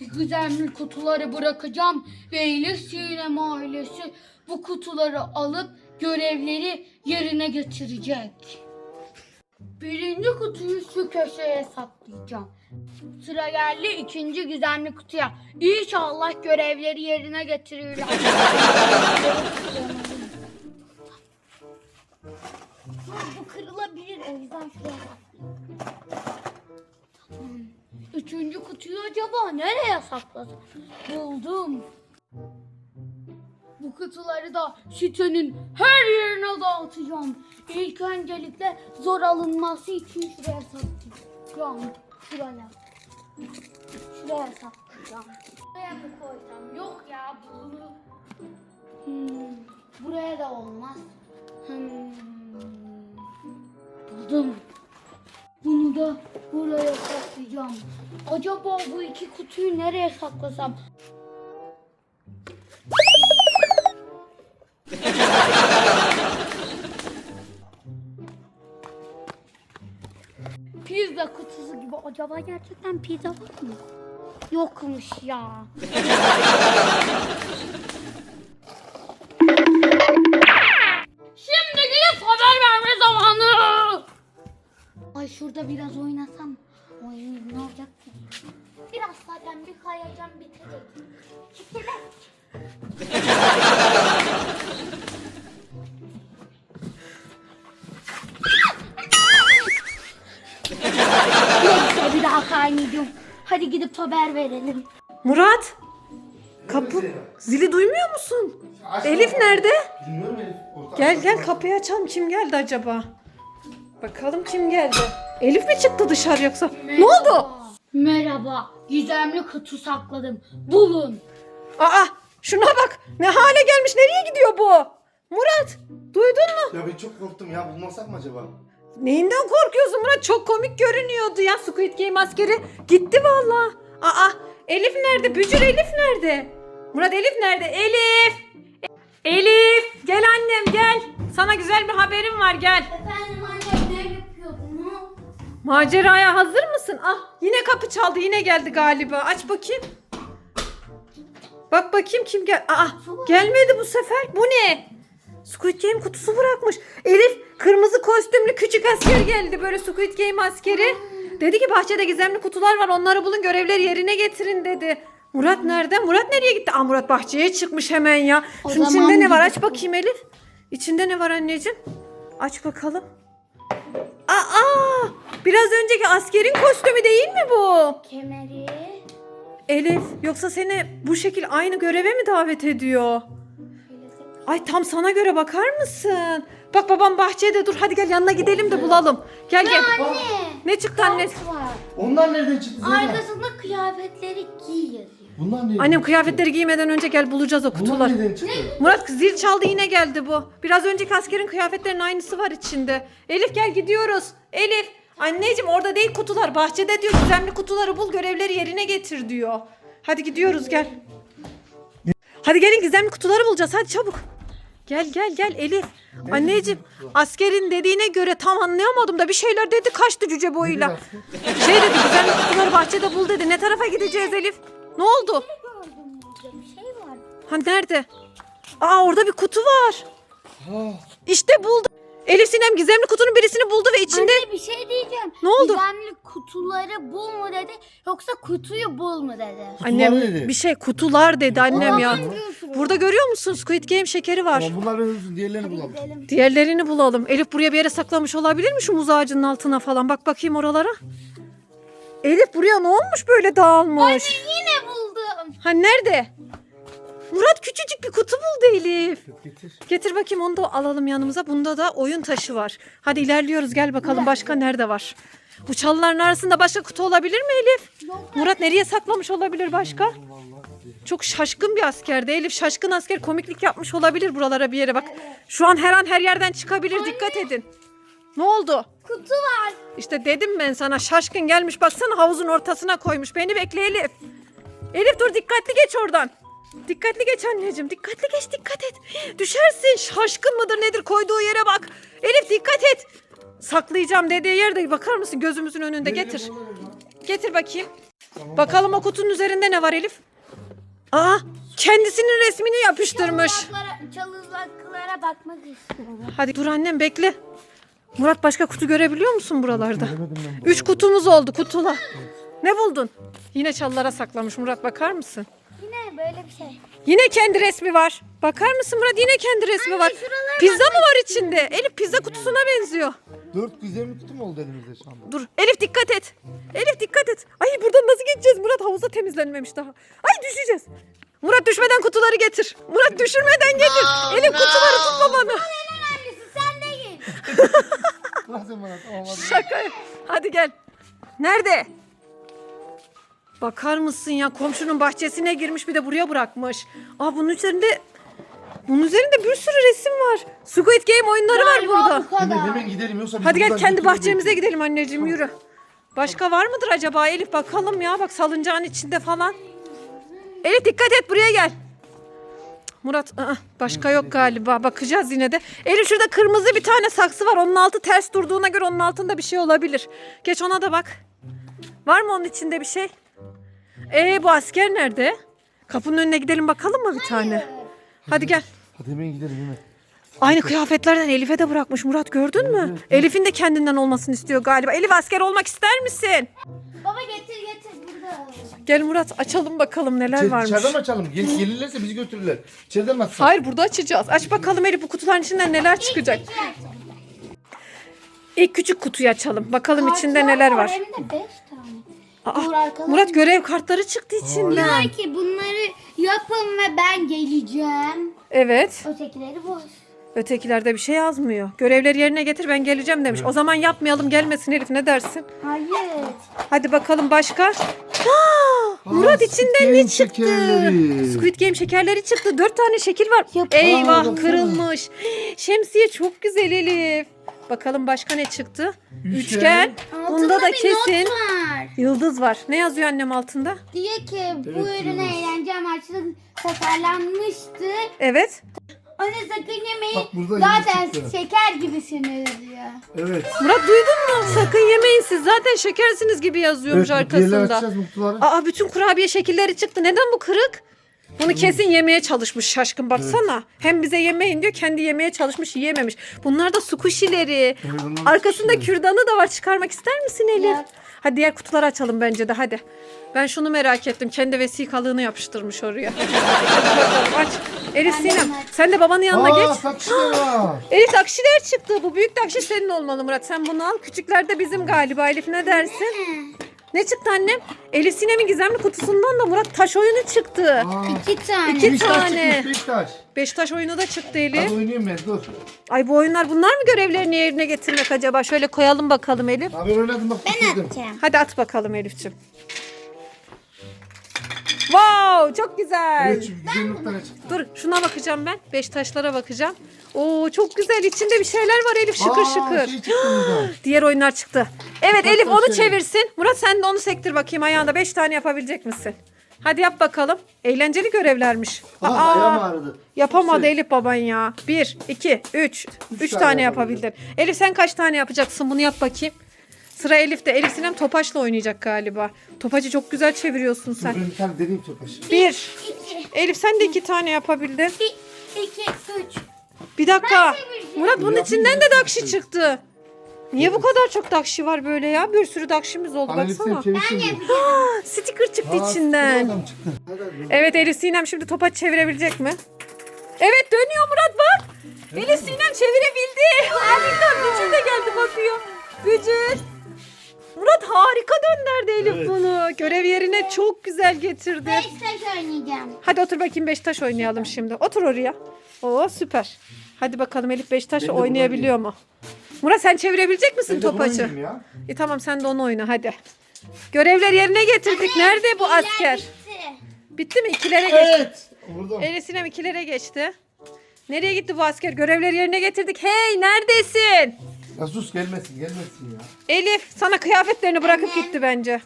Güzel kutuları bırakacağım ve Elif Sinem ailesi bu kutuları alıp görevleri yerine getirecek. Birinci kutuyu şu köşeye saklayacağım. Sıra geldi ikinci gizemli kutuya. İnşallah görevleri yerine getirirler. Bu kırılabilir o yüzden şuraya saklayayım. Üçüncü kutuyu acaba nereye saklasam? Buldum. Bu kutuları da sitenin her yerine dağıtacağım. İlk öncelikle zor alınması için şuraya saklayacağım. Şuraya. Şuraya saklayacağım. Buraya mı koysam? Yok ya bu. Hmm, buraya da olmaz. Hmm. Buldum. Bunu da buraya saklayacağım. Acaba bu iki kutuyu nereye saklasam? Pizza kutusu gibi. Acaba gerçekten pizza var mı? Yokmuş ya. şurada biraz oynasam. Oynayayım ne olacak ki? Biraz zaten bir kayacağım bitecek. Neyse bir daha kaynayacağım. Hadi gidip haber verelim. Murat. Kapı zili duymuyor musun? Elif nerede? Bilmiyorum Elif. Gel gel kapıyı açalım. Kim geldi acaba? Bakalım kim geldi? Elif mi çıktı dışarı yoksa? Ne oldu? Merhaba. Gizemli kutu sakladım. Bulun. Aa şuna bak. Ne hale gelmiş. Nereye gidiyor bu? Murat duydun mu? Ya ben çok korktum ya bulmasak mı acaba? Neyinden korkuyorsun Murat? Çok komik görünüyordu ya Squid Game askeri. Gitti valla. Aa Elif nerede? Bücür Elif nerede? Murat Elif nerede? Elif! Elif! Gel annem gel. Sana güzel bir haberim var gel. Efendim anne? Maceraya hazır mısın? Ah yine kapı çaldı yine geldi galiba. Aç bakayım. Bak bakayım kim gel. Aa gelmedi bu sefer. Bu ne? Squid Game kutusu bırakmış. Elif kırmızı kostümlü küçük asker geldi böyle Squid Game askeri. Dedi ki bahçede gizemli kutular var onları bulun görevleri yerine getirin dedi. Murat nerede? Murat nereye gitti? Aa Murat bahçeye çıkmış hemen ya. O Şunun içinde ne var? Aç bakayım Elif. İçinde ne var anneciğim? Aç bakalım. Aa! Biraz önceki askerin kostümü değil mi bu? Kemeri. Elif yoksa seni bu şekil aynı göreve mi davet ediyor? Ay tam sana göre bakar mısın? Bak babam bahçede dur hadi gel yanına gidelim de bulalım. Gel gel. Anne. Ne çıktı anne? Kart var. Onlar nereden çıktı Zeynep? Arkasında kıyafetleri giy yazıyor. Bunlar nereden? Annem kıyafetleri giymeden önce gel bulacağız o Bunlar kutuları. nereden çıktı? Murat zil çaldı yine geldi bu. Biraz önceki askerin kıyafetlerinin aynısı var içinde. Elif gel gidiyoruz. Elif anneciğim orada değil kutular bahçede diyor gizemli kutuları bul görevleri yerine getir diyor. Hadi gidiyoruz gel. Hadi gelin gizemli kutuları bulacağız hadi çabuk. Gel gel gel Elif. Anneciğim askerin dediğine göre tam anlayamadım da bir şeyler dedi kaçtı cüce boyuyla. Şey dedi gizemli kutuları bahçede bul dedi. Ne tarafa gideceğiz Elif? Ne oldu? Gördüm burada bir şey var. Ha nerede? Aa orada bir kutu var. Ha, İşte buldum. Elif Sinem gizemli kutunun birisini buldu ve içinde... Anne bir şey diyeceğim. Ne oldu? Gizemli kutuları bul mu dedi yoksa kutuyu bul mu dedi. Annem dedi. bir şey kutular dedi annem ya. Burada görüyor musun Squid Game şekeri var. tamam bunlar olsun diğerlerini bulalım. Gidelim. Diğerlerini bulalım. Elif buraya bir yere saklamış olabilir mi şu muz ağacının altına falan? Bak bakayım oralara. Elif buraya ne olmuş böyle dağılmış? Yine buldum. Ha nerede? Murat küçücük bir kutu buldu Elif. Getir. Getir bakayım onu da alalım yanımıza. Bunda da oyun taşı var. Hadi ilerliyoruz gel bakalım başka nerede var? Bu çalıların arasında başka kutu olabilir mi Elif? Murat nereye saklamış olabilir başka? Çok şaşkın bir askerdi Elif. Şaşkın asker komiklik yapmış olabilir buralara bir yere bak. Şu an her an her yerden çıkabilir dikkat edin. Ne oldu? Kutu var. İşte dedim ben sana şaşkın gelmiş baksana havuzun ortasına koymuş. Beni bekle Elif. Elif dur dikkatli geç oradan. Dikkatli geç anneciğim. Dikkatli geç dikkat et. Düşersin. Şaşkın mıdır nedir koyduğu yere bak. Elif dikkat et. Saklayacağım dediği yerde bakar mısın gözümüzün önünde getir. Getir bakayım. Bakalım o kutunun üzerinde ne var Elif? Aa kendisinin resmini yapıştırmış. Çalıklara, çalıklara bakmak istiyorum. Hadi dur annem bekle. Murat başka kutu görebiliyor musun buralarda? Üç kutumuz oldu kutula. Ne buldun? Yine çalılara saklamış Murat bakar mısın? Yine böyle bir şey. Yine kendi resmi var. Bakar mısın Murat yine kendi resmi var. şuralara Pizza mı var içinde? Elif pizza kutusuna benziyor. Dört gizemli kutu mu oldu elimizde şu anda? Dur Elif dikkat et. Elif dikkat et. Ay buradan nasıl geçeceğiz Murat? Havuzda temizlenmemiş daha. Ay düşeceğiz. Murat düşmeden kutuları getir. Murat düşürmeden getir. Elif kutuları tutma bana. Annesi sen değil. Bırak sen bana tamam hadi. Şaka. Hadi gel. Nerede? Bakar mısın ya komşunun bahçesine girmiş bir de buraya bırakmış. Aa bunun üzerinde bunun üzerinde bir sürü resim var. Squid Game oyunları var burada. bu kadar. Hemen, hemen gidelim yoksa biz Hadi gel buradan kendi götürür bahçemize belki. gidelim anneciğim yürü. Başka var mıdır acaba Elif bakalım ya bak salıncağın içinde falan. Elif dikkat et buraya gel. Murat ı-ı, başka yok galiba bakacağız yine de. Elif şurada kırmızı bir tane saksı var onun altı ters durduğuna göre onun altında bir şey olabilir. Geç ona da bak. Var mı onun içinde bir şey? Ee bu asker nerede? Kapının önüne gidelim bakalım mı bir tane? Hadi gel. Hadi hemen gidelim hemen. Aynı kıyafetlerden Elif'e de bırakmış Murat gördün mü? Elif'in de kendinden olmasını istiyor galiba. Elif asker olmak ister misin? Baba getir getir burada. Gel Murat açalım bakalım neler İçer, varmış. içeriden mi açalım? Gel, gelirlerse bizi götürürler. İçeriden mi açsak? Hayır burada açacağız. Aç bakalım Elif bu kutuların içinden neler çıkacak. İki açalım. İlk küçük kutuyu açalım. Bakalım içinde neler var. Hem de beş tane. Aa, Dur arkadan. Murat görev kartları çıktı içinden. Diyor ki bunları yapın ve ben geleceğim. Evet. Ötekileri boş. Ötekilerde bir şey yazmıyor. Görevleri yerine getir ben geleceğim demiş. O zaman yapmayalım gelmesin Elif ne dersin? Hayır. Hadi bakalım başka. Aa, Murat Aa, içinden Squid ne Game çıktı? şekerleri. Squid Game şekerleri çıktı. Dört tane şekil var. Yap- Eyvah kırılmış. Şemsiye çok güzel Elif. Bakalım başka ne çıktı? Üçgen. Üçgen. Bunda da Altında bir kesin not var. Yıldız var. Ne yazıyor annem altında? Diyor ki bu Evet, ürün yıldız. eğlence amaçlı tasarlanmıştı. Evet. Onu sakın yemeyin. Bak burada Zaten çıktı. şeker gibisiniz diyor. Evet. Murat duydun mu? Sakın yemeyin siz. Zaten şekersiniz gibi yazıyormuş evet diğerleri arkasında. açacağız bu kutuları. Aa bütün kurabiye şekilleri çıktı. Neden bu kırık? Bunu kesin yemeye çalışmış şaşkın baksana. Hem bize yemeyin diyor kendi yemeye çalışmış yiyememiş. Bunlar da sukuşileri. Evet, onlar Arkasında sukuşileri. kürdanı da var çıkarmak ister misin Elif? Yok. Hadi diğer kutuları açalım bence de hadi. Ben şunu merak ettim. Kendi vesikalığını yapıştırmış oraya. Hadi bakalım aç. Elif Sinem sen de babanın yanına Aa geç. var. Elif takşiler çıktı. Bu büyük takşi senin olmalı Murat. Sen bunu al. Küçükler de bizim galiba. Elif ne dersin? Ne çıktı annem? Elif Sinem'in gizemli kutusundan da Murat taş oyunu çıktı. Aa, İki tane. İki beş taş tane. çıkmış beş taş. Beş taş oyunu da çıktı Elif. Hadi oynayayım ben dur. Ay bu oyunlar bunlar mı görevlerini yerine getirmek acaba? Şöyle koyalım bakalım Elif. Abi oynadım bak. Ben bitirdim. atacağım. Hadi at bakalım Elif'ciğim. Wow çok güzel. Evet şu güzelliklerine çıktı. Dur şuna bakacağım ben. Beş taşlara bakacağım. Oo çok güzel. İçinde bir şeyler var Elif şıkır Aa, şıkır. Şey. Diğer oyunlar çıktı. Evet Kaç Elif tane onu şey? çevirsin. Murat sen de onu sektir bakayım ayağında. Beş tane yapabilecek misin? Hadi yap bakalım. Eğlenceli görevlermiş. Aa, Aa, yapamadı Şey. Elif baban ya. Bir, iki, üç. Üç, tane tane, yapabildin. yapabildin. Elif sen kaç tane yapacaksın? Bunu yap bakayım. Sıra Elif'te. Elif Sinem topaçla oynayacak galiba. Topacı çok güzel çeviriyorsun sen. ben bir tane deneyim topaş. Bir. İki. Elif sen de iki tane yapabildin. Bir, iki, üç. Bir dakika. Murat bunun içinden de dakşi çıktı. Niye bu kadar çok dakşi var böyle ya? Bir sürü dakşimiz oldu Hani baksana. diye. Aa, sticker çıktı içinden. çıktı. Evet Elif Sinem şimdi topa çevirebilecek mi? Evet dönüyor Murat bak. Elif Sinem çevirebildi. Harbiden Bücür de geldi bakıyor. Bücür. Murat harika döndürdü Elif Evet. bunu. Görev yerine çok güzel getirdi. Beş taş oynayacağım. Hadi otur bakayım Beşiktaş oynayalım şimdi. Otur oraya. Oo süper. Hadi bakalım Elif Beşiktaş Ben de oynayabiliyor mu? Murat sen çevirebilecek misin Ben de bunu topacı? oynayayım ya. E tamam sen de onu oyna hadi. Görevler yerine getirdik. Nerede bu asker? bitti. Bitti mi? İkilere geçti. Evet. Vurdum. Elif Sinem ikilere geçti. Nereye gitti bu asker? Görevleri yerine getirdik. Hey neredesin? Ya sus gelmesin gelmesin ya. Elif sana kıyafetlerini bırakıp gitti bence.